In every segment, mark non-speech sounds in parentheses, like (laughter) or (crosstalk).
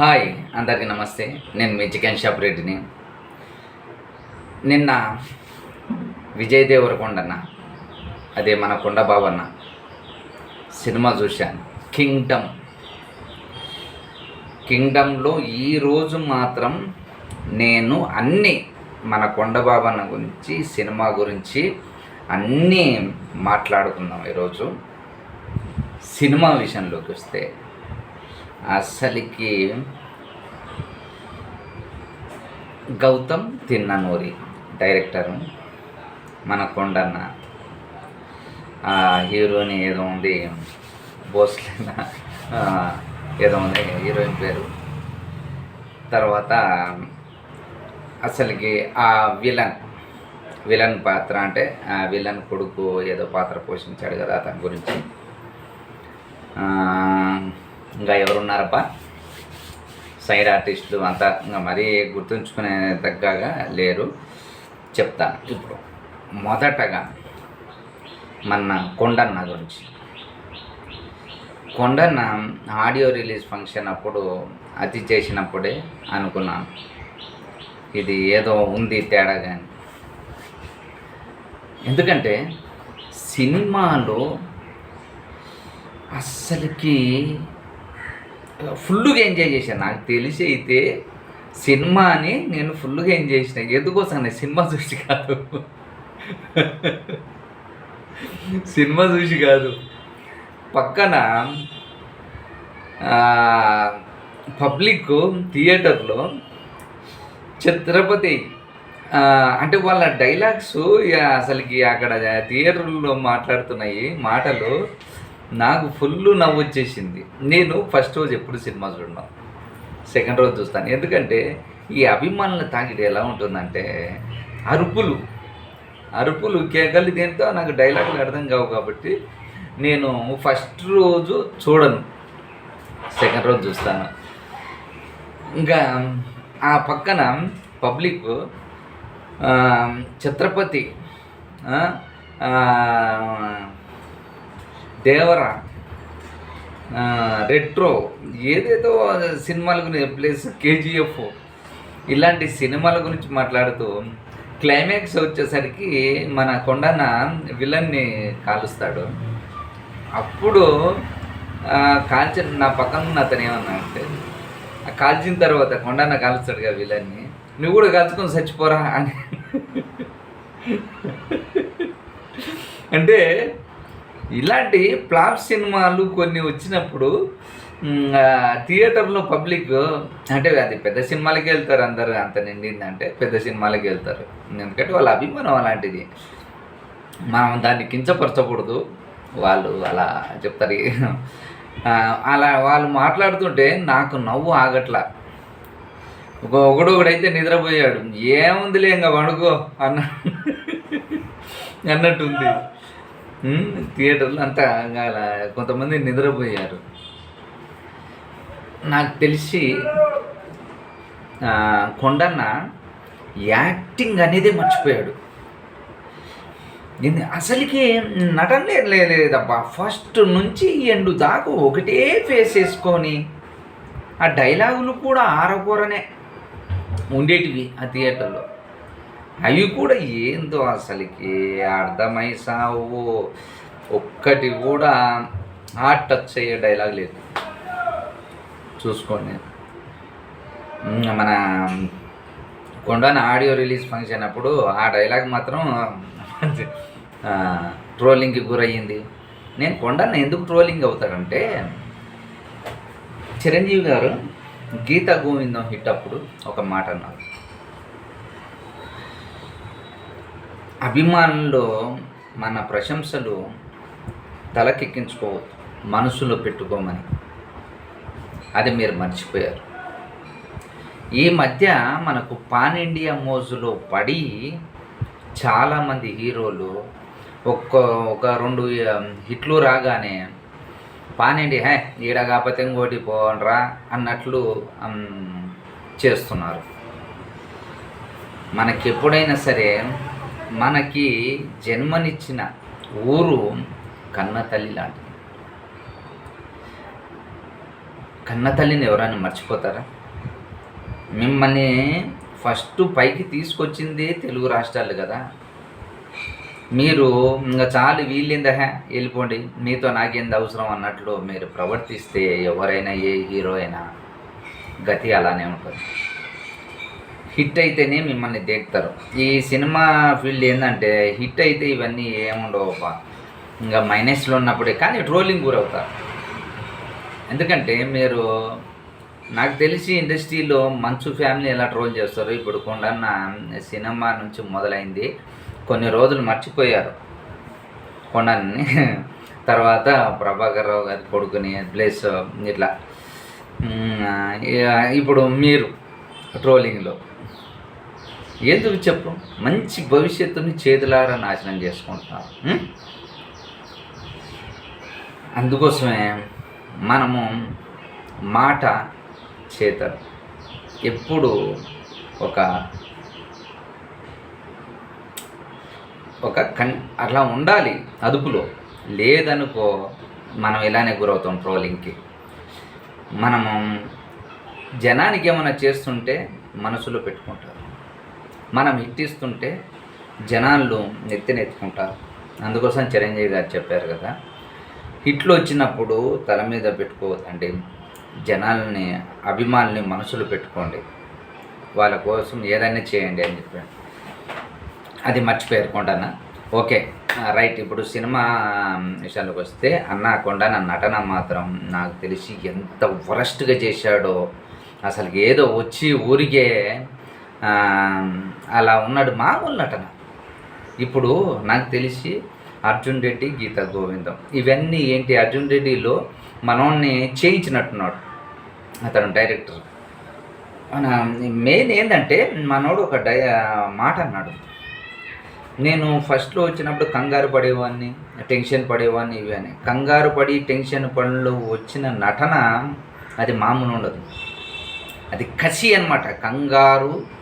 Hi అందరికీ నమస్తే. నేను మీ చికెన్ షాప్ రెడ్డిని. నిన్న విజయ్ దేవరకొండన్న అదే మన కొండబాబన్న సినిమా చూశాను. కింగ్డమ్. కింగ్డమ్లో ఈరోజు మాత్రం నేను అన్నీ మన కొండబాబన్న గురించి సినిమా గురించి అన్నీ మాట్లాడుకుందాం ఈరోజు. సినిమా విషయంలోకి వస్తే అస్సలికి గౌతమ్ తిన్ననూరి డైరెక్టరు మన కొండన్న. ఆ హీరోని ఏదో ఉంది భోస్లేనా? ఏదో ఉంది హీరోయిన్ పేరు. తర్వాత అసలుకి ఆ విలన్ విలన్ పాత్ర అంటే ఆ విలన్ కొడుకు ఏదో పాత్ర పోషించాడు కదా అతని గురించి. ఇంకా ఎవరున్నారబ్బా? సైడ్ ఆర్టిస్టులు అంతా ఇంకా మరీ గుర్తుంచుకునే తగ్గగా లేరు. చెప్తాను. ఇప్పుడు మొదటగా మన కొండన్న గురించి. కొండన్న ఆడియో రిలీజ్ ఫంక్షన్ అప్పుడు అతి చేసినప్పుడే అనుకున్నాను. ఇది ఏదో ఉంది తేడా కానీ ఎందుకంటే సినిమాలో అస్సలకి ఫుల్గా ఎంజాయ్ చేశాను. నాకు తెలిసి అయితే సినిమాని నేను ఫుల్గా ఎంజాయ్ చేసిన. ఎందుకోసం సినిమా చూసి కాదు. సినిమా చూసి కాదు. పక్కన పబ్లిక్ థియేటర్లో ఛత్రపతి అంటే వాళ్ళ డైలాగ్స్ అసలుకి అక్కడ థియేటర్లో మాట్లాడుతున్నాయి మాటలు. నాకు ఫుల్ నవ్వు వచ్చేసింది. నేను ఫస్ట్ రోజు ఎప్పుడు సినిమా చూడను. సెకండ్ రోజు చూస్తాను. ఎందుకంటే ఈ అభిమానుల తాకిడి ఎలా ఉంటుందంటే అరుపులు. అరుపులు కేకలు దేంతో నాకు డైలాగులు అర్థం కావు కాబట్టి నేను ఫస్ట్ రోజు చూడను. సెకండ్ రోజు చూస్తాను. ఇంకా ఆ పక్కన పబ్లిక్ ఛత్రపతి దేవర. రెట్రో. ఏదేదో సినిమాల గురించి ప్లస్ కేజీఎఫ్. ఇలాంటి సినిమాల గురించి మాట్లాడుతూ క్లైమాక్స్ వచ్చేసరికి మన కొండన విలన్ని కాలుస్తాడు. అప్పుడు కాల్చిన నా పక్కన ఉన్న అతను ఏమన్నా అంటే ఆ కాల్చిన తర్వాత కొండన్న కాలుస్తాడు కదా విలన్ని నువ్వు కూడా కాల్చుకొని చచ్చిపోరా అని. అంటే ఇలాంటి ఫ్లాప్ సినిమాలు కొన్ని వచ్చినప్పుడు థియేటర్లో పబ్లిక్ అంటే అది పెద్ద సినిమాలకి వెళ్తారు అందరు. అంత నిండిందంటే పెద్ద సినిమాలకి వెళ్తారు. ఎందుకంటే వాళ్ళ అభిమానం అలాంటిది. మనం దాన్ని కించపరచకూడదు. వాళ్ళు అలా చెప్తారు. అలా వాళ్ళు మాట్లాడుతుంటే నాకు నవ్వు ఆగట్లా. ఒక ఒకడు ఒకడైతే నిద్రపోయాడు. ఏముందిలే ఇంకా వణుకో అన్న అన్నట్టుంది. థియేటర్లో అంతా కొంతమంది నిద్రపోయారు. నాకు తెలిసి కొండన్న యాక్టింగ్ అనేది మర్చిపోయాడు. అసలుకి నటనే లేదబ్బా ఫస్ట్ నుంచి ఎండు దాకా ఒకటే ఫేస్ వేసుకొని ఆ డైలాగులు కూడా ఆరకూరనే ఉండేటివి ఆ థియేటర్లో. అవి కూడా ఏందో అసలుకి అర్థమై సావు ఒక్కటి కూడా హార్ట్ టచ్ అయ్యే డైలాగ్ లేదు. చూసుకోండి. మన కొండన ఆడియో రిలీజ్ ఫంక్షన్ అప్పుడు ఆ డైలాగ్ మాత్రం ట్రోలింగ్కి గురయ్యింది. నేను కొండన్న ఎందుకు ట్రోలింగ్ అవుతాడంటే చిరంజీవి గారు గీతా గోవిందం హిట్ అప్పుడు ఒక మాట అన్నారు. అభిమానుల్లో మన ప్రశంసలు తలకెక్కించుకోవద్దు. మనసులో పెట్టుకోమని. అది మీరు మర్చిపోయారు. ఈ మధ్య మనకు పాన్ ఇండియా మోజులో పడి చాలామంది హీరోలు ఒక్క ఒక రెండు హిట్లు రాగానే పాన్ ఇండియా హే ఈడ కాకపోతే ఇంకోటి పోనరా అన్నట్లు చేస్తున్నారు. మనకి ఎప్పుడైనా సరే మనకి జన్మనిచ్చిన ఊరు కన్నతల్లి లాంటిది. కన్నతల్లిని ఎవరైనా మర్చిపోతారా? మిమ్మల్ని ఫస్ట్ పైకి తీసుకొచ్చింది తెలుగు రాష్ట్రాలు కదా. మీరు ఇంకా చాలు వీళ్ళిందా వెళ్ళిపోండి. మీతో నాకేంది అవసరం అన్నట్లు మీరు ప్రవర్తిస్తే ఎవరైనా ఏ హీరో అయినా గతి అలానే ఉంటుంది. హిట్ అయితేనే మిమ్మల్ని దేక్తారు. ఈ సినిమా ఫీల్డ్ ఏంటంటే హిట్ అయితే ఇవన్నీ ఏముండవు ఇంకా మైనస్లో ఉన్నప్పుడే కానీ ట్రోలింగ్ గురవుతారు. ఎందుకంటే మీరు నాకు తెలిసి ఇండస్ట్రీలో మంచు ఫ్యామిలీ ఎలా ట్రోల్ చేస్తారు ఇప్పుడు కొండన్న సినిమా నుంచి మొదలైంది. కొన్ని రోజులు మర్చిపోయారు. కొండన్ని. (laughs) తర్వాత ప్రభాకర్ రావు గారి కొడుకుని ప్లస్ ఇట్లా ఇప్పుడు మీరు ట్రోలింగ్లో. ఎందుకు చెప్పు? మంచి భవిష్యత్తుని చేతులారా నాశనం చేసుకుంటున్నారు అందుకోసమే మనము మాట చేత ఎప్పుడు ఒక ఒక కన్ అట్లా ఉండాలి అదుపులో. లేదనుకో మనం ఇలానే గురవుతాం ట్రోలింగ్కి. మనము జనానికి ఏమైనా చేస్తుంటే మనసులో పెట్టుకుంటారు. మనం ఇట్టిస్తుంటే జనాలు నెత్తినెత్తుకుంటారు. అందుకోసం చిరంజీవి గారు చెప్పారు కదా హిట్లు వచ్చినప్పుడు తల మీద పెట్టుకోవద్దండి. జనాల్ని అభిమానుల్ని మనసులు పెట్టుకోండి. వాళ్ళ కోసం ఏదైనా చేయండి అని చెప్పాను అది మర్చిపోయారు కొండన్న. Okay right. ఇప్పుడు సినిమా విషయానికి వస్తే అన్నా కొండ నా నటన మాత్రం నాకు తెలిసి ఎంత వరస్ట్గా చేశాడో అసలు ఏదో వచ్చి ఊరికే అలా ఉన్నాడు మామూలు నటన. ఇప్పుడు నాకు తెలిసి అర్జున్ రెడ్డి గీత గోవిందం. ఇవన్నీ ఏంటి? అర్జున్ రెడ్డిలో మనోన్ని చేయించినట్టున్నాడు అతను డైరెక్టర్. మెయిన్ ఏంటంటే మనోడు ఒక డై మాట అన్నాడు. నేను ఫస్ట్లో వచ్చినప్పుడు కంగారు పడేవాడిని టెన్షన్ పడేవాడిని ఇవి అని. కంగారు పడి టెన్షన్ పనులు వచ్చిన నటన అది మామూలు ఉండదు. అది కసి అన్నమాట. కంగారు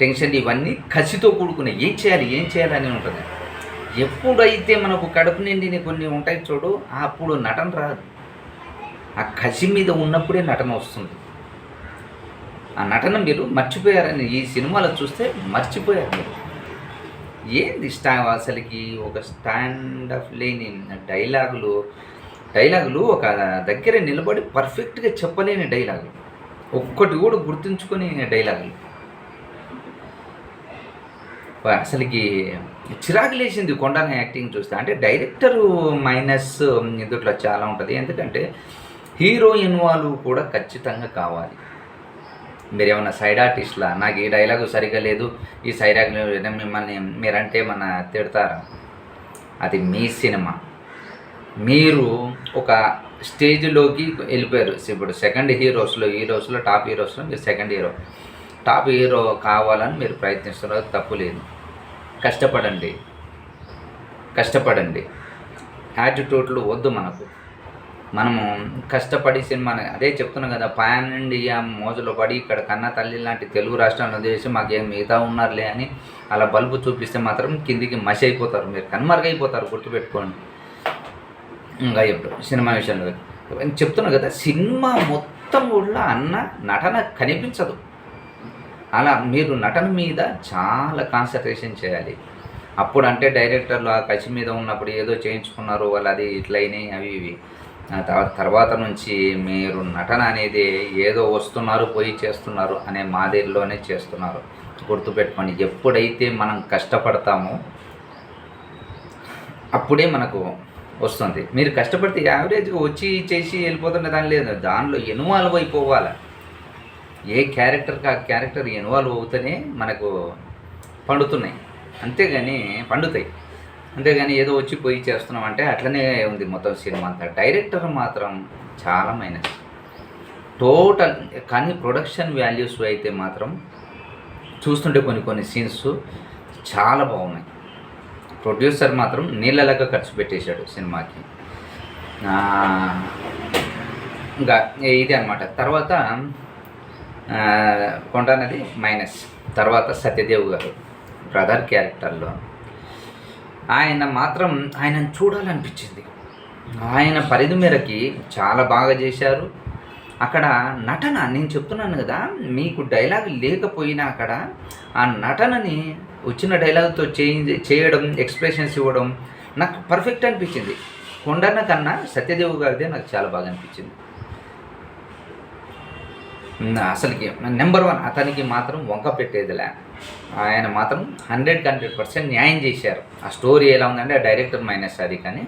టెన్షన్ ఇవన్నీ కసితో కూడుకునే ఏం చేయాలి ఏం చేయాలి అని ఉంటుంది. ఎప్పుడైతే మనకు కడుపు నిండిని కొన్ని ఉంటాయి చూడు అప్పుడు నటన రాదు. ఆ కసి మీద ఉన్నప్పుడే నటన వస్తుంది. ఆ నటన మీరు మర్చిపోయారని ఈ సినిమాలో చూస్తే మర్చిపోయారు మీరు. ఏంది స్టా అసలుకి ఒక స్టాండ్ అఫ్ లేని డైలాగులు డైలాగులు ఒక దగ్గర నిలబడి పర్ఫెక్ట్గా చెప్పలేని డైలాగులు. ఒక్కటి కూడా గుర్తుంచుకొని డైలాగులు. అసలుకి చిరాకు లేచింది కొండన యాక్టింగ్ చూస్తే. అంటే డైరెక్టర్ మైనస్ ఇందుట్లో చాలా ఉంటుంది. ఎందుకంటే హీరో ఇన్వాల్వ్ కూడా ఖచ్చితంగా కావాలి. మీరు ఏమన్నా సైడ్ ఆర్టిస్ట్లా? నాకు ఈ డైలాగు సరిగా లేదు ఈ సైడ్ మిమ్మల్ని మీరంటే మన తిడతారా? అది మీ సినిమా. మీరు ఒక స్టేజ్లోకి వెళ్ళిపోయారు. ఇప్పుడు సెకండ్ హీరోస్లో హీరోస్లో టాప్ హీరోస్లో మీరు సెకండ్ హీరో. టాప్ హీరో కావాలని మీరు ప్రయత్నిస్తున్నారు. తప్పు లేదు. కష్టపడండి. కష్టపడండి. యాటిట్యూడ్లు వద్దు మనకు. మనము కష్టపడి సినిమా అదే చెప్తున్నాం కదా పాన్ ఇండియా మోజులో పడి ఇక్కడ కన్నా తల్లి లాంటి తెలుగు రాష్ట్రాలను చేసి మాకేం మిగతా ఉన్నారులే అని అలా బల్బు చూపిస్తే మాత్రం కిందికి మసి అయిపోతారు. మీరు కనుమరుగైపోతారు గుర్తుపెట్టుకోండి. ఇంకా ఇప్పుడు సినిమా విషయంలో. చెప్తున్నాం చెప్తున్నా కదా సినిమా మొత్తం కూడా అన్న నటన కనిపించదు. అలా మీరు నటన మీద చాలా కాన్సన్ట్రేషన్ చేయాలి. అప్పుడు అంటే డైరెక్టర్లు ఆ కసి మీద ఉన్నప్పుడు ఏదో చేయించుకున్నారు వాళ్ళు అది ఇట్లయినాయి అవి ఇవి. తర్వాత తర్వాత నుంచి మీరు నటన అనేది ఏదో వస్తున్నారు పోయి చేస్తున్నారు అనే మాదిరిలోనే చేస్తున్నారు. గుర్తుపెట్టుకోండి ఎప్పుడైతే మనం కష్టపడతామో అప్పుడే మనకు వస్తుంది. మీరు కష్టపడితే యావరేజ్గా వచ్చి చేసి వెళ్ళిపోతున్న దాని లేదు దానిలో ఇన్వాల్వ్ అయిపోవాలి? ఏ క్యారెక్టర్కి ఆ క్యారెక్టర్ ఇన్వాల్వ్ అవుతూనే మనకు పండుతున్నాయి. అంతేగాని పండుతాయి. అంతేగాని ఏదో వచ్చి పోయి చేస్తున్నాం అంటే అట్లనే ఉంది మొత్తం సినిమా అంతా. డైరెక్టర్ మాత్రం చాలా మైనస్ టోటల్ కానీ ప్రొడక్షన్ వాల్యూస్ అయితే మాత్రం చూస్తుంటే కొన్ని కొన్ని సీన్స్ చాలా బాగున్నాయి. ప్రొడ్యూసర్ మాత్రం నీళ్ళలాగా ఖర్చు పెట్టేశాడు సినిమాకి. ఇంకా ఇది అనమాట తర్వాత కొండ అనేది మైనస్. తర్వాత సత్యదేవ్ గారు బ్రదర్ క్యారెక్టర్లో. ఆయన మాత్రం ఆయనను చూడాలనిపించింది. ఆయన పరిధి మేరకి చాలా బాగా చేశారు. అక్కడ నటన నేను చెప్తున్నాను కదా మీకు డైలాగ్ లేకపోయినా అక్కడ ఆ నటనని వచ్చిన డైలాగ్తో చేంజ్ చేయడం ఎక్స్ప్రెషన్స్ ఇవ్వడం నాకు పర్ఫెక్ట్ అనిపించింది. కొండన్న కన్నా సత్యదేవ్ గారిదే నాకు చాలా బాగా అనిపించింది. అసలుకి నెంబర్ వన్ అతనికి మాత్రం వంక పెట్టేదిలే. ఆయన మాత్రం హండ్రెడ్ హండ్రెడ్ పర్సెంట్ న్యాయం చేశారు. ఆ స్టోరీ ఎలా ఉందంటే ఆ డైరెక్టర్ మైనస్ అది కానీ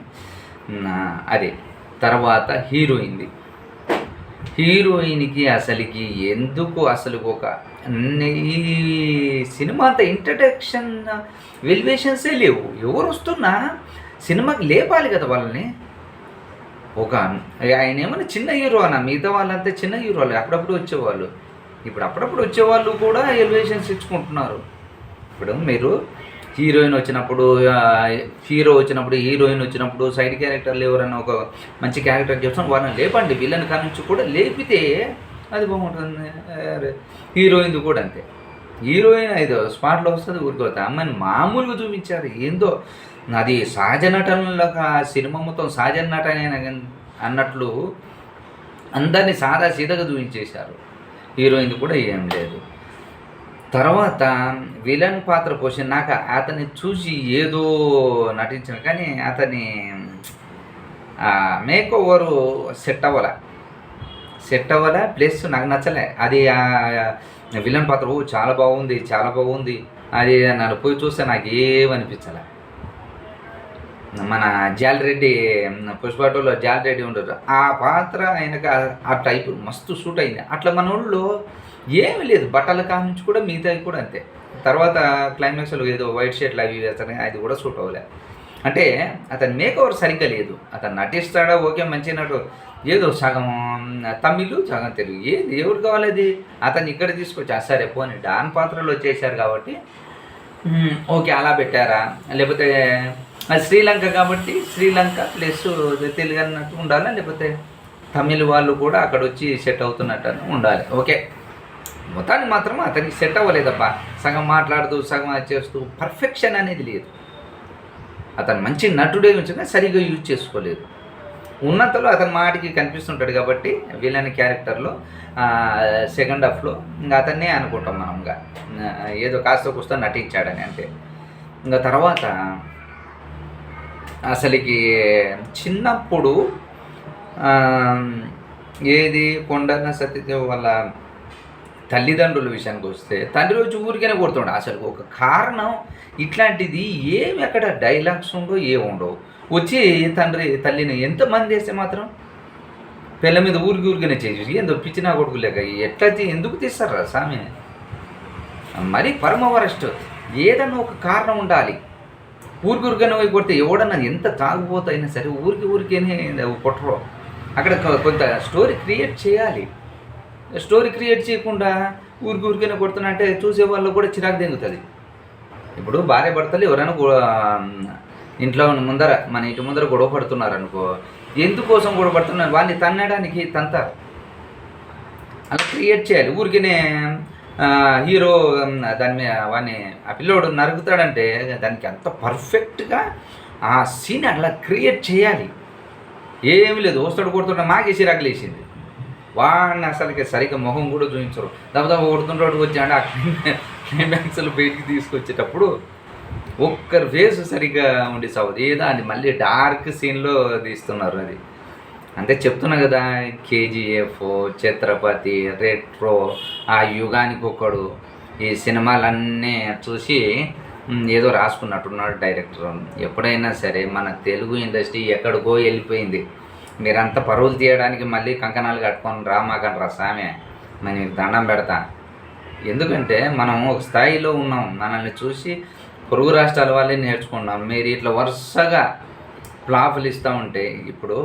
అది. తర్వాత హీరోయిన్ది హీరోయిన్కి అసలుకి ఎందుకు అసలు ఒక ఈ సినిమా అంత ఇంట్రడక్షన్ వెలివేషన్సే లేవు. ఎవరు వస్తున్నా సినిమాకి లేపాలి కదా వాళ్ళని. ఒక ఆయన ఏమైనా చిన్న హీరో అన్న మిగతా వాళ్ళంతా చిన్న హీరోలు అప్పుడప్పుడు వచ్చేవాళ్ళు. ఇప్పుడు అప్పుడప్పుడు వచ్చేవాళ్ళు కూడా ఎలివేషన్స్ ఇచ్చుకుంటున్నారు. ఇప్పుడు మీరు హీరోయిన్ వచ్చినప్పుడు హీరో వచ్చినప్పుడు హీరోయిన్ వచ్చినప్పుడు సైడ్ క్యారెక్టర్లు ఎవరైనా ఒక మంచి క్యారెక్టర్ చేస్తాం వాళ్ళని లేపండి విలన్ కానించి కూడా లేపితే అది బాగుంటుంది. హీరోయిన్ది కూడా అంతే. హీరోయిన్ ఏదో స్పాట్లో వస్తుంది ఊరికోతా అమ్మని మామూలుగా చూపించారు. ఏందో అది సహజ నటనలకు ఆ సినిమా మొత్తం సహజ నటన అన్నట్లు అందరినీ సాదా సీదగా చూపించేశారు. హీరోయిన్ కూడా ఏం లేదు. తర్వాత విలన్ పాత్ర పోషణ నాకు అతన్ని చూసి ఏదో నటించిన కానీ అతని మేక్ ఓవరు సెట్ అవ్వాల. సెట్ అవ్వాలా ప్లస్ నాకు నచ్చలే. అది ఆ విలన్ పాత్ర చాలా బాగుంది చాలా బాగుంది. అది నన్ను పోయి చూస్తే నాకు ఏమనిపించలే మన జాల్ రెడ్డి పుష్ప టూలో జాల్ రెడ్డి ఉండరు ఆ పాత్ర ఆయనకు ఆ- టైప్ మస్తు సూట్ అయింది. అట్లా మన ఊళ్ళో ఏమీ లేదు. బట్టల కానించి కూడా మిగతావి కూడా అంతే. తర్వాత క్లైమాక్స్లో ఏదో వైట్ షర్ట్లు అవి వేస్తాను అది కూడా సూట్ అవ్వలే. అంటే అతని మేకవర్ సరిగ్గా లేదు. అతను నటిస్తాడా? ఓకే మంచి నటు ఏదో సగం తమిళ్ సగం తెలుగు. ఏది ఎవరు కావాలి అది? అతను ఇక్కడ తీసుకొచ్చి సరే పోనీ. డాన్ పాత్రలో వచ్చేసారు కాబట్టి ఓకే అలా పెట్టారా? లేకపోతే అది శ్రీలంక కాబట్టి శ్రీలంక ప్లస్ తెలుగు అన్నట్టు ఉండాలా? లేకపోతే తమిళ వాళ్ళు కూడా అక్కడ వచ్చి సెట్ అవుతున్నట్టు అని ఉండాలి. ఓకే. మొత్తానికి మాత్రం అతనికి సెట్ అవ్వలేదబ్బా. సగం మాట్లాడుతూ సగం చేస్తూ పర్ఫెక్షన్ అనేది లేదు. అతను మంచి నటుడే ఉంచినా సరిగా యూజ్ చేసుకోలేదు. ఉన్నంతలో అతని మాటికి కనిపిస్తుంటాడు కాబట్టి విలన్ క్యారెక్టర్లో సెకండ్ హాఫ్లో ఇంకా అతన్నే అనుకుంటాం మనం ఇంకా ఏదో కాస్త కూస్త నటించాడని అంటే ఇంకా తర్వాత అసలుకి చిన్నప్పుడు ఏది కొండన సత్యదేవ్ వాళ్ళ తల్లిదండ్రుల విషయానికి వస్తే తండ్రి వచ్చి ఊరికనే కొడుతుండే. అసలు ఒక కారణం ఇట్లాంటిది ఏమి అక్కడ డైలాగ్స్ ఉండవు ఏముండవు వచ్చి తండ్రి తల్లిని ఎంతమంది వేస్తే మాత్రం పిల్ల మీద ఊరికి ఊరికనే చేసి ఏందో పిచ్చినా కొడుకు లేక ఎట్లా ఎందుకు తీస్తారా స్వామి మరి పరమ వరస్ట్ ఏదన్నా ఒక కారణం ఉండాలి. ఊరికి ఊరికనే పోయి కొడితే ఎవడన్నా ఎంత తాగుపోతైనా సరే ఊరికి ఊరికేనే కొట్టరు. అక్కడ కొంత స్టోరీ క్రియేట్ చేయాలి. స్టోరీ క్రియేట్ చేయకుండా ఊరికి ఊరికైనా కొడుతున్నా అంటే చూసే వాళ్ళు కూడా చిరాకు దింగుతుంది ఇప్పుడు భార్య భర్తలు ఎవరైనా ఇంట్లో ఉన్న ముందర మన ఇంటి ముందర గొడవ పడుతున్నారు అనుకో ఎందుకోసం గొడవ పడుతున్నారు? వాళ్ళని తన్నడానికి తంతారు అలా క్రియేట్ చేయాలి. ఊరికినే హీరో దాని మీద వాడిని ఆ పిల్లోడు నరుగుతాడంటే దానికి అంత పర్ఫెక్ట్గా ఆ సీన్ అట్లా క్రియేట్ చేయాలి. ఏమి లేదు. వస్తాడు కొడుతుంటే మాకే రగలేసింది వాడిని అసలుకి సరిగ్గా మొహం కూడా చూపించరు. దెబ్బ కొడుతుంటాడు వచ్చాడు ఆ క్లైమాక్స్లు బయటికి తీసుకొచ్చేటప్పుడు ఒక్కరి ఫేస్ సరిగ్గా ఉండి సావదు ఏదో అది మళ్ళీ డార్క్ సీన్లో తీస్తున్నారు అది. అంటే చెప్తున్నా కదా కేజీఎఫ్ ఛత్రపతి రెట్రో ఆ యుగానికి ఒకడు ఈ సినిమాలన్నీ చూసి ఏదో రాసుకున్నట్టున్నాడు డైరెక్టర్ ఎప్పుడైనా సరే మన తెలుగు ఇండస్ట్రీ ఎక్కడికో వెళ్ళిపోయింది. మీరంతా పరువులు తీయడానికి మళ్ళీ కంకణాలు కట్టుకొని రామాకన్ రా సామె నేను మీకు దండం పెడతా. ఎందుకంటే మనం ఒక స్థాయిలో ఉన్నాం. మనల్ని చూసి పొరుగు రాష్ట్రాల వాళ్ళే నేర్చుకున్నాం. మీరు ఇట్లా వరుసగా ఫ్లాపులు ఇస్తూ ఉంటే ఇప్పుడు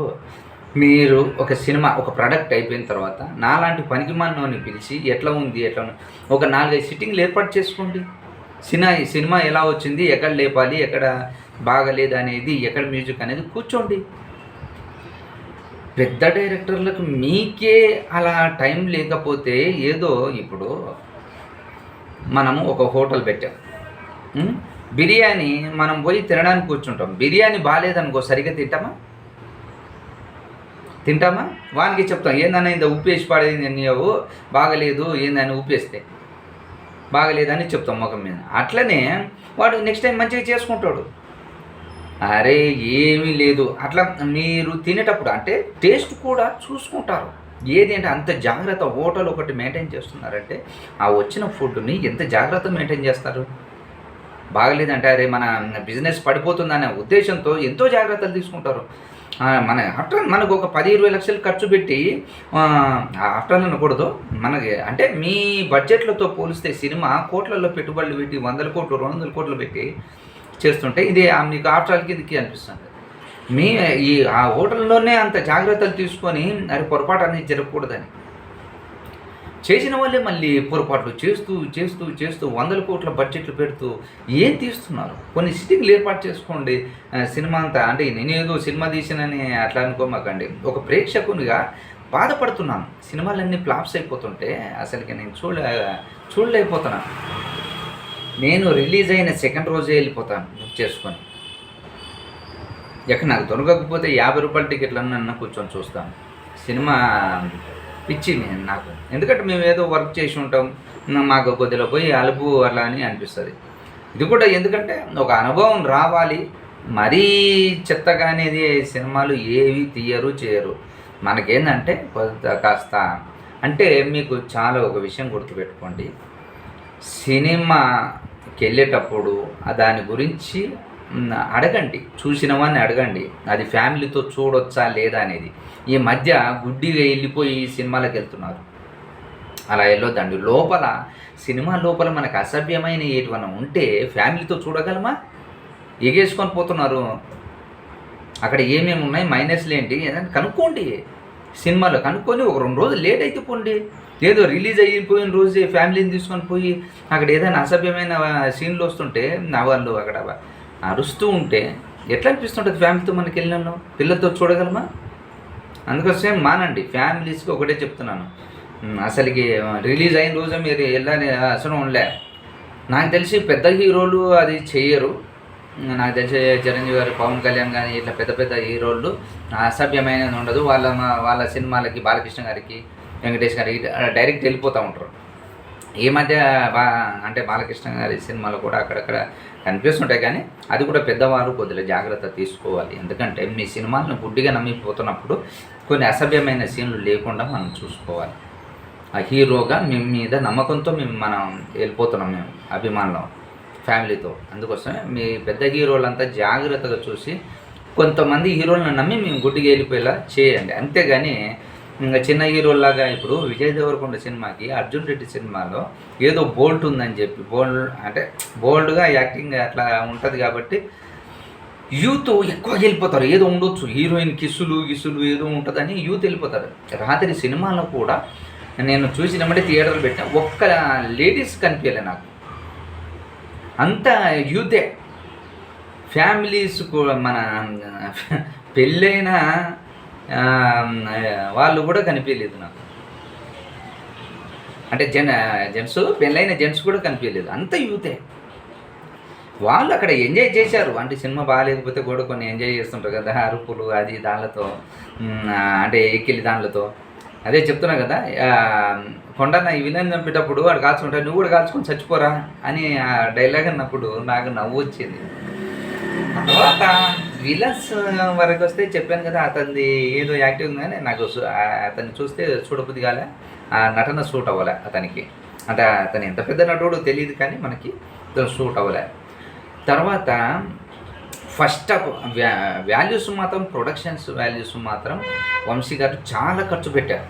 మీరు ఒక సినిమా ఒక ప్రోడక్ట్ అయిపోయిన తర్వాత నాలాంటి పనికి మనని పిలిచి ఎట్లా ఉంది ఎట్లా ఉంది? ఒక నాలుగైదు సిట్టింగ్లు ఏర్పాటు చేసుకోండి. సినిమా సినిమా ఎలా వచ్చింది ఎక్కడ లేపాలి ఎక్కడ బాగలేదు అనేది ఎక్కడ మ్యూజిక్ అనేది కూర్చోండి. పెద్ద డైరెక్టర్లకు మీకే అలా టైం లేకపోతే ఏదో ఇప్పుడు మనము ఒక హోటల్ పెట్టాం. బిర్యానీ మనం పోయి తినడానికి కూర్చుంటాం. బిర్యానీ బాగాలేదనుకో సరిగ్గా తింటామా? తింటామా? వానికి చెప్తాం ఏందన్నా ఇంత ఉప్పు వేసి పడేది నీవు బాగలేదు ఏందని ఉప్పేస్తే బాగలేదని చెప్తాం ముఖం మీద. అట్లనే వాడు నెక్స్ట్ టైం మంచిగా చేసుకుంటాడు. అరే ఏమీ లేదు. అట్లా మీరు తినేటప్పుడు అంటే టేస్ట్ కూడా చూసుకుంటారు. ఏది అంటే అంత జాగ్రత్త హోటల్ ఒకటి మెయింటైన్ చేస్తున్నారంటే ఆ వచ్చిన ఫుడ్ని ఎంత జాగ్రత్త మెయింటైన్ చేస్తారు? బాగలేదంటే అరే మన బిజినెస్ పడిపోతుందనే ఉద్దేశంతో ఎంతో జాగ్రత్తలు తీసుకుంటారు. మన ఆఫ్టర్ మనకు ఒక పది ఇరవై లక్షలు ఖర్చు పెట్టి ఆఫ్టర్ అనకూడదు. మనకి అంటే మీ బడ్జెట్లతో పోలిస్తే సినిమా కోట్లలో పెట్టుబడులు పెట్టి వందల కోట్లు రెండు వందల కోట్లు పెట్టి చేస్తుంటే ఇది ఆ మీకు ఆఫ్టర్ కిందకి అనిపిస్తుంది. మీ ఈ ఆ హోటల్లోనే అంత జాగ్రత్తలు తీసుకొని అది పొరపాటు అనేది జరగకూడదని. చేసిన వాళ్ళే మళ్ళీ పొరపాట్లు చేస్తూ చేస్తూ చేస్తూ వందల కోట్ల బడ్జెట్లు పెడుతూ ఏం తీస్తున్నారు? కొన్ని సిటీలు ఏర్పాటు చేసుకోండి. సినిమా అంతా అంటే నేనేదో సినిమా తీసినని అట్లా అనుకోమాకండి. ఒక ప్రేక్షకునిగా బాధపడుతున్నాను. సినిమాలన్నీ ఫ్లాప్స్ అయిపోతుంటే అసలుకి నేను చూడ చూడలేకపోతున్నాను నేను రిలీజ్ అయిన సెకండ్ రోజే వెళ్ళిపోతాను బుక్ చేసుకొని. ఎక్కడ నాకు దొరకకపోతే యాభై రూపాయల టికెట్లన్నా కూర్చొని చూస్తాను. సినిమా పిచ్చి నేను నాకు. ఎందుకంటే మేము ఏదో వర్క్ చేసి ఉంటాం మాకు కొద్దిలో పోయి అలుపు అలా అని అనిపిస్తుంది. ఇది కూడా ఎందుకంటే ఒక అనుభవం రావాలి. మరీ చెత్తగా అనేది సినిమాలు ఏవి తీయరు చేయరు. మనకేందంటే కొంత కాస్త అంటే మీకు చాలా ఒక విషయం గుర్తుపెట్టుకోండి. సినిమాకి వెళ్ళేటప్పుడు దాని గురించి అడగండి. చూసిన వాడిని అడగండి. అది ఫ్యామిలీతో చూడొచ్చా లేదా అనేది. ఈ మధ్య గుడ్డిగా వెళ్ళిపోయి సినిమాలకు వెళ్తున్నారు. అలా వెళ్ళొద్దండి. లోపల సినిమా లోపల మనకు అసభ్యమైన ఏటివన్నా ఉంటే ఫ్యామిలీతో చూడగలమా? ఎగేసుకొని పోతున్నారు. అక్కడ ఏమేమి ఉన్నాయి? మైనస్లు ఏంటి? ఏదైనా కనుక్కోండి. సినిమాలో కనుక్కొని ఒక రెండు రోజులు లేట్ అయితే పోండి. ఏదో రిలీజ్ అయిపోయిన రోజే ఫ్యామిలీని తీసుకొని పోయి అక్కడ ఏదైనా అసభ్యమైన సీన్లు వస్తుంటే నా వాళ్ళు అక్కడ. అరుస్తూ ఉంటే ఎట్లా అనిపిస్తుంటుంది ఫ్యామిలీతో మనకి వెళ్ళినాను పిల్లలతో చూడగలమా? అందుకోసం మానండి ఫ్యామిలీస్కి ఒకటే చెప్తున్నాను. అసలుకి రిలీజ్ అయిన రోజే మీరు వెళ్ళాలి అసలు ఉండలే. నాకు తెలిసి పెద్ద హీరోలు అది చెయ్యరు. నాకు తెలిసి చిరంజీవి గారు పవన్ కళ్యాణ్ కానీ ఇట్లా పెద్ద పెద్ద హీరోలు అసభ్యమైనది ఉండదు. వాళ్ళ వాళ్ళ సినిమాలకి బాలకృష్ణ గారికి వెంకటేష్ గారికి డైరెక్ట్ వెళ్ళిపోతూ ఉంటారు. ఈ మధ్య బా అంటే బాలకృష్ణ గారి సినిమాలు కూడా అక్కడక్కడ కనిపిస్తుంటాయి కానీ అది కూడా పెద్దవారు కొద్దిగా జాగ్రత్త తీసుకోవాలి. ఎందుకంటే మీ సినిమాలను గుడ్డిగా నమ్మిపోతున్నప్పుడు కొన్ని అసభ్యమైన సీన్లు లేకుండా మనం చూసుకోవాలి. ఆ హీరోగా మేము మీద నమ్మకంతో మేము మనం వెళ్ళిపోతున్నాం మేము అభిమానులం ఫ్యామిలీతో. అందుకోసమే మీ పెద్ద హీరోలంతా జాగ్రత్తగా చూసి కొంతమంది హీరోలను నమ్మి మేము గుడ్డిగా వెళ్ళిపోయేలా చేయండి. అంతేగాని ఇంకా చిన్న హీరోలాగా ఇప్పుడు విజయ్ దేవరకొండ సినిమాకి అర్జున్ రెడ్డి సినిమాలో ఏదో బోల్ట్ ఉందని చెప్పి బోల్డ్ అంటే బోల్డ్గా యాక్టింగ్ అట్లా ఉంటుంది కాబట్టి యూత్ ఎక్కువ వెళ్ళిపోతారు. ఏదో ఉండొచ్చు. హీరోయిన్ కిస్సులు గిస్సులు ఏదో ఉంటుందని యూత్ వెళ్ళిపోతారు. రాత్రి సినిమాలో కూడా నేను చూసినప్పుడే థియేటర్లు పెట్టిన ఒక్క లేడీస్ కనిపించలే నాకు. అంతా యూతే. ఫ్యామిలీస్ కూడా మన పెళ్ళైన వాళ్ళు కూడా కనిపించలేదు నాకు. అంటే జెన్ జెంట్స్ పెళ్ళైన జెంట్స్ కూడా కనిపించలేదు అంత యూతే. వాళ్ళు అక్కడ ఎంజాయ్ చేశారు. అంటే సినిమా బాగాలేకపోతే కూడా కొన్ని ఎంజాయ్ చేస్తుంటారు కదా అరుపులు అది దానిలతో అంటే ఎక్కిలి దానిలతో. అదే చెప్తున్నా కదా కొండన్న ఈ విలన్ చంపేటప్పుడు వాడు కాల్చుకుంటా నువ్వు కూడా కాల్చుకొని చచ్చిపోరా అని ఆ డైలాగ్ అన్నప్పుడు నాకు నవ్వు వచ్చింది. తర్వాత విలన్స్ వరకు వస్తే చెప్పాను కదా అతనిది ఏదో యాక్టివ్ ఉందని నాకు అతన్ని చూస్తే చూడబుద్ధి కాలే. ఆ నటన సూట్ అవ్వలే అతనికి. అంటే అతను ఎంత పెద్ద నటుడు తెలియదు కానీ మనకి సూట్ అవ్వలే. తర్వాత ఫస్ట్ ఆఫ్ వాల్యూస్ మాత్రం ప్రొడక్షన్స్ వాల్యూస్ మాత్రం వంశీ గారు చాలా ఖర్చు పెట్టారు.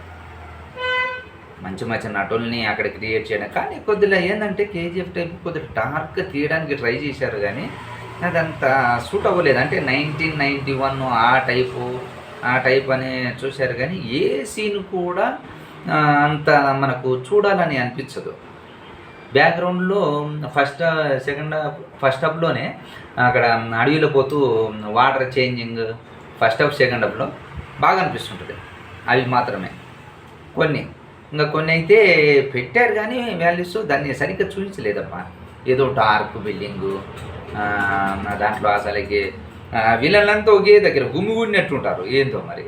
మంచి మంచి నటుల్ని అక్కడ క్రియేట్ చేయడం. కానీ కొద్దిగా ఏంటంటే కేజీఎఫ్ టైప్ కొద్దిగా డార్క్ తీయడానికి ట్రై చేశారు కానీ అదంత సూట్ అవ్వలేదు. అంటే నైన్టీన్ నైంటీ వన్ ఆ టైపు ఆ టైప్ అని చూశారు కానీ ఏ సీన్ కూడా అంత మనకు చూడాలని అనిపించదు. బ్యాక్గ్రౌండ్లో ఫస్ట్ సెకండ్ హాఫ్ ఫస్ట్ హాఫ్లోనే అక్కడ అడవిలో పోతూ water changing first half second హాఫ్లో బాగా అనిపిస్తుంటుంది. అవి మాత్రమే. కొన్ని. ఇంకా కొన్ని అయితే పెట్టారు కానీ వాల్యూస్ దాన్ని సరిగ్గా చూపించలేదమ్మా. ఏదో డార్క్ బిల్డింగు దాంట్లో అసలుకి వీళ్ళంతా ఒకే దగ్గర గుమిగూడినట్టు ఉంటారు ఏందో మరి?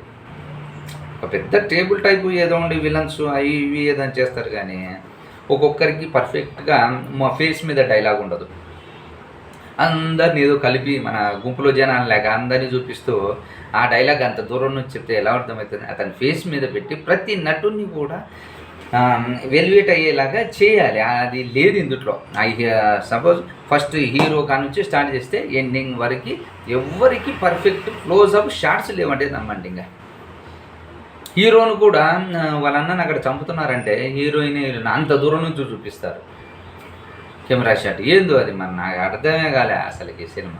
ఒక పెద్ద టేబుల్ టైపు ఏదో ఉండి విలన్స్ అవి ఇవి ఏదో చేస్తారు కానీ ఒక్కొక్కరికి పర్ఫెక్ట్గా మా ఫేస్ మీద డైలాగ్ ఉండదు. అందరిని ఏదో కలిపి మన గుంపులో జనాలు లేక అందరినీ చూపిస్తూ ఆ డైలాగ్ అంత దూరం నుంచి చెప్తే ఎలా అర్థమవుతుంది? అతని ఫేస్ మీద పెట్టి ప్రతి నటుని కూడా వెల్వేట్ అయ్యేలాగా చేయాలి. అది లేదు ఇందులో సపోజ్ ఫస్ట్ హీరో కానుంచి స్టార్ట్ చేస్తే ఎండింగ్ వరకు ఎవరికి పర్ఫెక్ట్ క్లోజ్ అప్ షార్ట్స్ లేవంటే నమ్మండి ఇంకా. హీరోను కూడా ఆ, అక్కడ చంపుతున్నారంటే హీరోయిన్ అంత దూరం నుంచి చూపిస్తారు. Camera shot. ఏందో అది మరి నాకు అర్థమే కాలే అసలుకి సినిమా.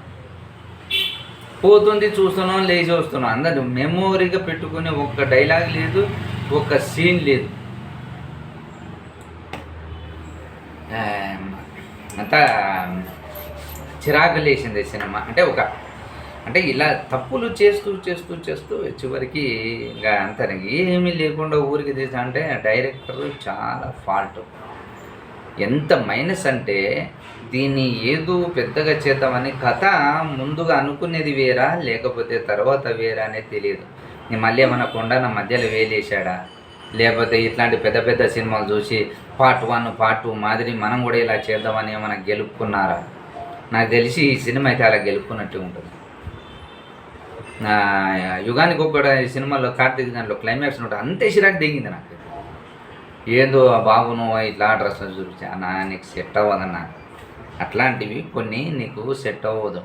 పోతుంది చూస్తున్నాం లేచి వస్తున్నాం. అందరు మెమోరీగా పెట్టుకునే ఒక్క డైలాగ్ లేదు ఒక్క సీన్ లేదు ఆ, అంతా చిరాకు లేచింది సినిమా. అంటే ఒక అంటే ఇలా తప్పులు చేస్తూ చేస్తూ చేస్తూ చివరికి ఇంకా అంత ఏమీ లేకుండా ఊరికి తీసా అంటే డైరెక్టర్ చాలా ఫాల్ట్. ఎంత మైనస్ అంటే దీన్ని ఏదో పెద్దగా చేద్దామని కథ ముందుగా అనుకునేది వేరా లేకపోతే తర్వాత వేరా అనేది తెలియదు నేను మళ్ళీ ఏమన్నా నా మధ్యలో వేలేశాడా? లేకపోతే ఇట్లాంటి పెద్ద పెద్ద సినిమాలు చూసి పార్ట్ వన్ పార్ట్ టూ మాదిరి మనం కూడా ఇలా చేద్దామని ఏమైనా గెలుపుకున్నారా? నాకు తెలిసి ఈ సినిమా అయితే అలా గెలుపుకున్నట్టు ఉంటుంది. నా యుగానికి ఒక్కడ ఈ సినిమాలో కార్తీక్ దాంట్లో క్లైమాక్స్ ఉంటుంది అంతే చిరాకు దిగింది నాకు. ఏందో ఆ బాబును ఇట్లా డ్రెస్ చూపించా అన్న నీకు సెట్ అవ్వదన్న. అట్లాంటివి కొన్ని నీకు సెట్ అవ్వదు.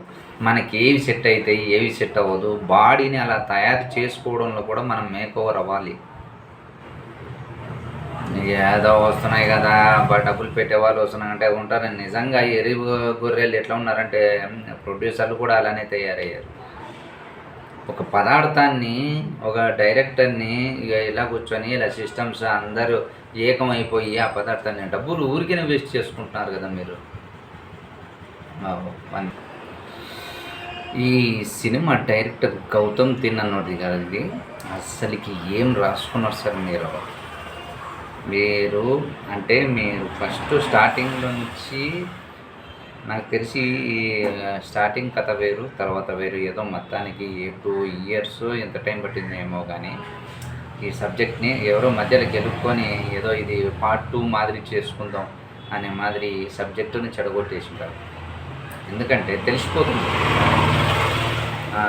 మనకి ఏవి సెట్ అవుతాయి ఏవి సెట్ అవ్వదు. బాడీని అలా తయారు చేసుకోవడంలో కూడా మనం మేకోవర్ అవ్వాలి. ఏదో వస్తున్నాయి కదా డబ్బులు పెట్టే వాళ్ళు వస్తున్నారంటే ఉంటారు. నిజంగా ఎరి గొర్రెలు ఎట్లా ఉన్నారంటే ప్రొడ్యూసర్లు కూడా అలానే తయారయ్యారు. ఒక పదార్థాన్ని ఒక డైరెక్టర్ని ఇక ఇలా కూర్చొని ఇలా సిస్టమ్స్ అందరూ ఏకమైపోయి ఆ పదార్థాన్ని డబ్బులు ఊరికే వేస్ట్ చేసుకుంటున్నారు కదా మీరు. ఈ సినిమా డైరెక్టర్ గౌతమ్ తిన్ అన్నది కదండి అసలుకి ఏం రాసుకున్నారు సార్ మీరు? మీరు అంటే మీరు ఫస్ట్ స్టార్టింగ్ నుంచి నాకు తెలిసి ఈ స్టార్టింగ్ కథ వేరు తర్వాత వేరు ఏదో మొత్తానికి టూ ఇయర్స్ ఎంత టైం పట్టిందేమో కానీ ఈ సబ్జెక్ట్ని ఎవరో మధ్యలో గెలుపుకొని ఏదో ఇది పార్ట్ టూ మాదిరి చేసుకుందాం అనే మాదిరి సబ్జెక్టుని చెడగొట్టేసింటారు. ఎందుకంటే తెలిసిపోతుంది.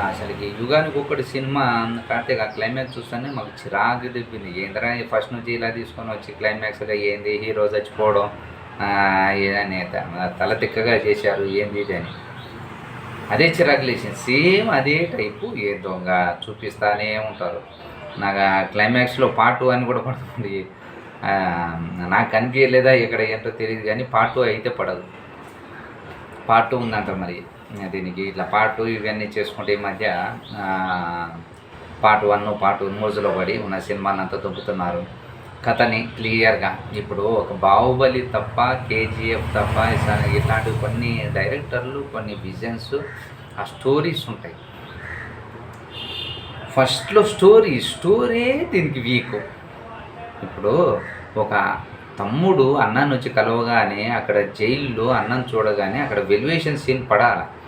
అసలుకి యుగానికి ఒకటి సినిమా కార్తీక్ ఆ క్లైమాక్స్ చూస్తేనే మాకు చిరాకు తెప్పింది ఏంద్రా ఫస్ట్ నుంచి ఇలా తీసుకొని వచ్చి క్లైమాక్స్లో ఏంది హీరో చచ్చిపోవడం? ఏదని తల తిక్కగా చేశారు ఏంది ఇది అని. అదే చిరాకు లేచింది. సేమ్ అదే టైపు ఏ దొంగ చూపిస్తానే ఉంటారు. నాకు ఆ క్లైమాక్స్లో పార్ట్ టూ అని కూడా పడుతుంది. నాకు కనిపించలేదా ఇక్కడ ఏంటో తెలియదు కానీ పార్ట్ టూ అయితే పడదు. పార్ట్ టూ ఉందంట మరి. దీనికి ఇట్లా పార్ట్ టూ ఇవన్నీ చేసుకుంటే ఈ మధ్య పార్ట్ వన్ పార్ట్ మూజులో పడి ఉన్న సినిమాని అంతా దొబ్బుతున్నారు. కథని క్లియర్గా ఇప్పుడు ఒక బాహుబలి తప్ప కేజీఎఫ్ తప్ప ఇస- కొన్ని డైరెక్టర్లు కొన్ని విజన్స్ ఆ స్టోరీస్ ఉంటాయి. ఫస్ట్లో స్టోరీ స్టోరీ దీనికి వీక్ ఇప్పుడు ఒక తమ్ముడు అన్నాన్ని వచ్చి కలవగానే అక్కడ జైల్లో అన్నం చూడగానే అక్కడ వెల్యువేషన్ సీన్ పడాలి?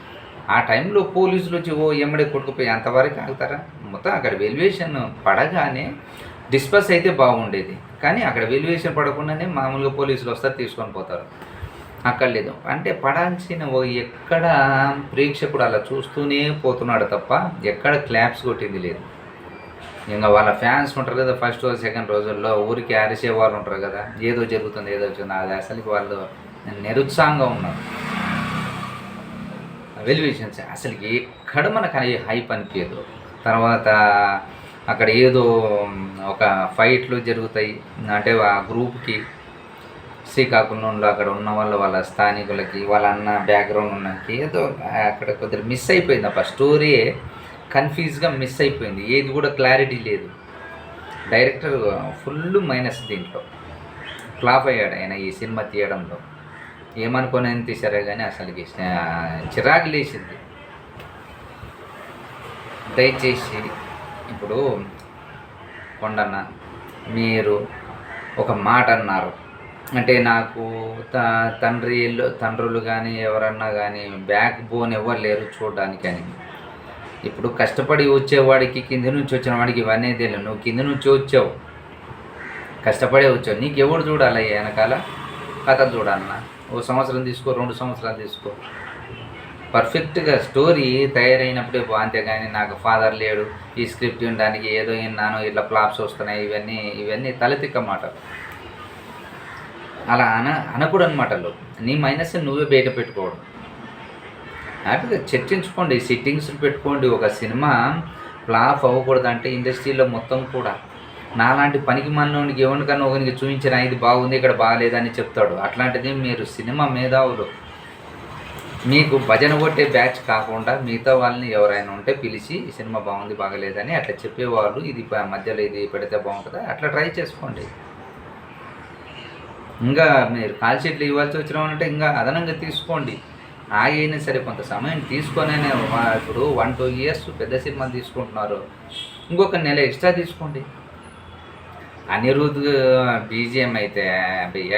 ఆ టైంలో పోలీసులు వచ్చి ఓ ఎమ్మడే కొట్టుకుపోయి అంతవరకు ఆగుతారా? మొత్తం అక్కడ వెలివేషన్ పడగానే డిస్పస్ అయితే బాగుండేది. కానీ అక్కడ వెలివేషన్ పడకుండానే మామూలుగా పోలీసులు వస్తారు తీసుకొని పోతారు. అక్కడ లేదు. అంటే పడాల్సిన ఓ ఎక్కడ ప్రేక్షకుడు అలా చూస్తూనే పోతున్నాడు తప్ప ఎక్కడ క్లాప్స్ కొట్టింది లేదు. ఇంకా వాళ్ళ ఫ్యాన్స్ ఉంటారు కదా ఫస్ట్ రోజు సెకండ్ రోజుల్లో ఊరికి అరిసే వాళ్ళు ఉంటారు కదా ఏదో జరుగుతుంది ఏదో జరుగుతుంది. అది అసలు వాళ్ళు నిరుత్సాహంగా ఉన్నారు. వెలివేషన్స్ అసలు ఎక్కడ మనకు హైప్ అనిపించదు తర్వాత అక్కడ ఏదో ఒక ఫైట్లు జరుగుతాయి. అంటే ఆ గ్రూప్కి శ్రీకాకుళంలో అక్కడ ఉన్న వాళ్ళ వాళ్ళ స్థానికులకి వాళ్ళ అన్న బ్యాక్గ్రౌండ్ ఉన్నకి ఏదో అక్కడ కొద్దిగా మిస్ అయిపోయింది. అప్ప స్టోరీ కన్ఫ్యూజ్గా మిస్ అయిపోయింది. ఏది కూడా క్లారిటీ లేదు. డైరెక్టర్ ఫుల్ మైనస్ దీంట్లో. ఫ్లాప్ అయ్యాడు ఆయన ఈ సినిమా తీయడంలో. ఏమనుకొని తీసారే తీశారే కానీ అసలుకి చిరాకు లేచింది. దయచేసి ఇప్పుడు కొండన్న మీరు ఒక మాట అన్నారు. అంటే నాకు త తండ్రి తండ్రులు కానీ ఎవరన్నా కానీ బ్యాక్ బోన్ ఎవరు లేరు చూడడానికి అని. ఇప్పుడు కష్టపడి వచ్చేవాడికి కింద నుంచి వచ్చిన వాడికి ఇవన్నీ తెలియదు. నువ్వు కింద నుంచి వచ్చావు. కష్టపడే వచ్చావు. నీకు ఎవడు చూడాలి వెనకాల కథ చూడాలన్నా ఒక సంవత్సరం తీసుకో రెండు సంవత్సరాలు తీసుకో. పర్ఫెక్ట్గా స్టోరీ తయారైనప్పుడే బాగుంటే కానీ నాకు ఫాదర్ లేడు ఈ స్క్రిప్ట్ వినడానికి ఏదో విన్నాను ఇట్లా ఫ్లాప్స్ వస్తున్నాయి ఇవన్నీ ఇవన్నీ తలతిక్క మాటలు అలా అన అనకూడని మాటలు నీ మైనస్ నువ్వే బయట పెట్టుకోవడం. హ్యాపీగా చర్చించుకోండి సిట్టింగ్స్ పెట్టుకోండి ఒక సినిమా ఫ్లాప్ అవ్వకూడదంటే ఇండస్ట్రీలో మొత్తం కూడా. నాలాంటి పనికి మనోనికి ఎవరికన్నా ఒకరికి చూపించిన ఇది బాగుంది ఇక్కడ బాగాలేదని చెప్తాడు. అట్లాంటిది మీరు సినిమా మేధావులు. మీకు భజన కొట్టే బ్యాచ్ కాకుండా మిగతా వాళ్ళని ఎవరైనా ఉంటే పిలిచి ఈ సినిమా బాగుంది బాగలేదని అట్లా చెప్పేవాళ్ళు. ఇది మధ్యలో ఇది పెడితే బాగుంటుందా? అట్లా ట్రై చేసుకోండి. ఇంకా మీరు కాల్ షీట్లు ఇవ్వాల్సి వచ్చినామంటే ఇంకా అదనంగా తీసుకోండి. ఆగైనా సరే కొంత సమయం తీసుకొనే ఇప్పుడు వన్ టూ ఇయర్స్ పెద్ద సినిమా తీసుకుంటున్నారు. ఇంకొక నెల ఎక్స్ట్రా తీసుకోండి. అనిరుద్ బీజిఎం అయితే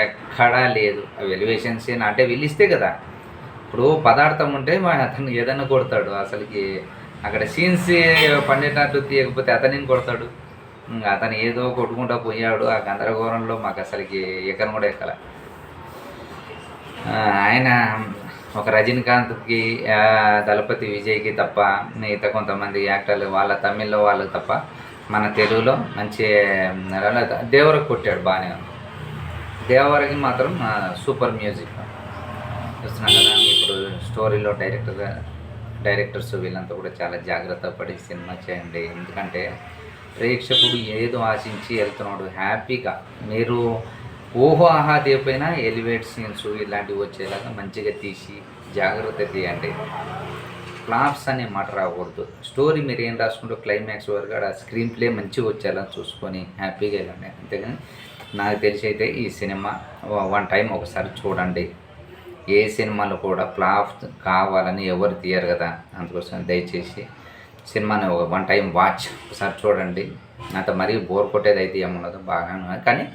ఎక్కడా లేదు. వెలివేషన్ సీన్ అంటే వెళ్ళిస్తే కదా. ఇప్పుడు పదార్థం ఉంటే మా అతను ఏదైనా కొడతాడు. అసలుకి అక్కడ సీన్స్ పండేటట్టు తీయకపోతే అతనిని కొడతాడు? అతను ఏదో కొట్టుకుంటా పోయాడు. ఆ గందరగోళంలో మాకు అసలుకి ఎక్కను కూడా ఎక్కల. ఆయన ఒక రజనీకాంత్కి దళపతి విజయ్కి తప్ప మిగతా కొంతమంది యాక్టర్లు వాళ్ళ తమిళ్ళో వాళ్ళకి తప్ప మన తెలుగులో మంచి దేవరకు కొట్టాడు బాగానే ఉంది. దేవరకి మాత్రం సూపర్ మ్యూజిక్. చూస్తున్నాం కదా ఇప్పుడు స్టోరీలో డైరెక్టర్గా డైరెక్టర్స్ వీళ్ళంతా కూడా చాలా జాగ్రత్త పడి సినిమా చేయండి. ఎందుకంటే ప్రేక్షకుడు ఏదో ఆశించి వెళ్తున్నాడు. హ్యాపీగా మీరు ఊహో ఆహా ఎలివేట్ సీన్స్ ఇలాంటివి వచ్చేలాగా మంచిగా తీసి జాగ్రత్త తీయండి. ఫ్లాప్స్ అనే మాట రాకూడదు. స్టోరీ మీరు ఏం రాసుకుంటూ క్లైమాక్స్ వరకు ఆ స్క్రీన్ ప్లే మంచిగా వచ్చేలా చూసుకొని హ్యాపీగా వెళ్ళండి. అంతేగాని నాకు తెలిసి అయితే ఈ సినిమా వన్ టైం ఒకసారి చూడండి. ఏ సినిమాలు కూడా ఫ్లాప్ కావాలని ఎవరు తీయరు కదా. అందుకోసం దయచేసి సినిమాని ఒక వన్ టైం వాచ్ ఒకసారి చూడండి. అంత మరీ బోర్ కొట్టేది అయితే ఏముండదు బాగానే కానీ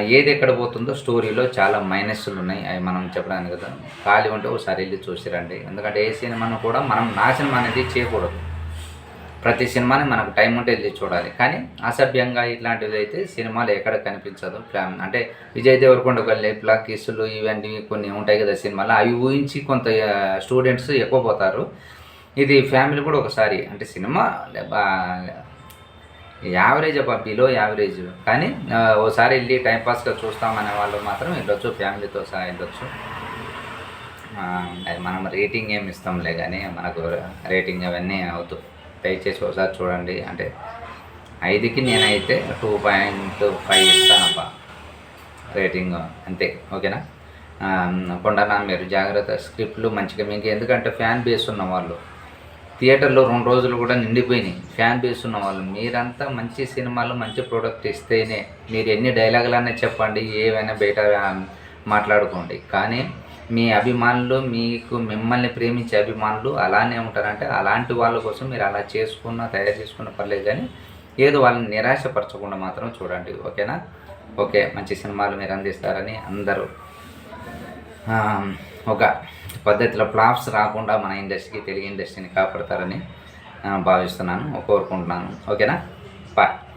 ఏది ఎక్కడ పోతుందో స్టోరీలో చాలా మైనస్లు ఉన్నాయి. అవి మనం చెప్పడానికి కదా. ఖాళీ ఉంటే ఒకసారి వెళ్ళి చూసిరండి ఎందుకంటే ఏ సినిమాను కూడా మనం నాశనం అనేది చేయకూడదు. ప్రతి సినిమాని మనకు టైం ఉంటే వెళ్ళి చూడాలి. కానీ అసభ్యంగా ఇట్లాంటివి అయితే సినిమాలు ఎక్కడ కనిపించదు. అంటే విజయ్ దేవరకొండ ఒక లేప్లా కిస్సులు ఇవన్నీ కొన్ని ఉంటాయి కదా సినిమాలు. అవి ఊహించి కొంత స్టూడెంట్స్ ఎక్కువ పోతారు. ఇది ఫ్యామిలీ కూడా ఒకసారి. అంటే సినిమా యావరేజ్ అబ్బా బిలో యావరేజ్. కానీ ఓసారి వెళ్ళి టైంపాస్గా చూస్తామనే వాళ్ళు మాత్రం వెళ్ళొచ్చు ఫ్యామిలీతో సహా వెళ్ళొచ్చు. అది మనం రేటింగ్ ఏమి ఇస్తాంలే కానీ మనకు రేటింగ్ అవన్నీ అవుతూ దయచేసి ఒకసారి చూడండి. అంటే ఐదుకి నేనైతే టూ పాయింట్ ఫైవ్ ఇస్తానబ్బా రేటింగ్ అంతే ఓకేనా? కొండనా మీరు జాగ్రత్త స్క్రిప్ట్లు మంచిగా మీకు ఎందుకంటే ఫ్యాన్ బేస్ ఉన్న వాళ్ళు. థియేటర్లో రెండు రోజులు కూడా నిండిపోయినాయి. ఫ్యాన్ బేస్ ఉన్న వాళ్ళు. మీరంతా మంచి సినిమాలు మంచి ప్రోడక్ట్ ఇస్తేనే మీరు ఎన్ని డైలాగులన్నా చెప్పండి ఏవైనా బయట మాట్లాడుకోండి. కానీ మీ అభిమానులు మీకు మిమ్మల్ని ప్రేమించే అభిమానులు అలానే ఉంటారంటే అలాంటి వాళ్ళ కోసం మీరు అలా చేసుకున్న తయారు చేసుకున్న పర్లేదు కానీ ఏదో వాళ్ళని నిరాశపరచకుండా మాత్రం చూడండి. ఓకేనా? ఓకే మంచి సినిమాలు మీరు అందిస్తారని అందరూ. ఒక పద్ధతిలో ఫ్లాప్స్ రాకుండా మన ఇండస్ట్రీకి తెలుగు ఇండస్ట్రీని కాపాడతారని భావిస్తున్నాను. కోరుకుంటున్నాను. ఓకేనా? బాయ్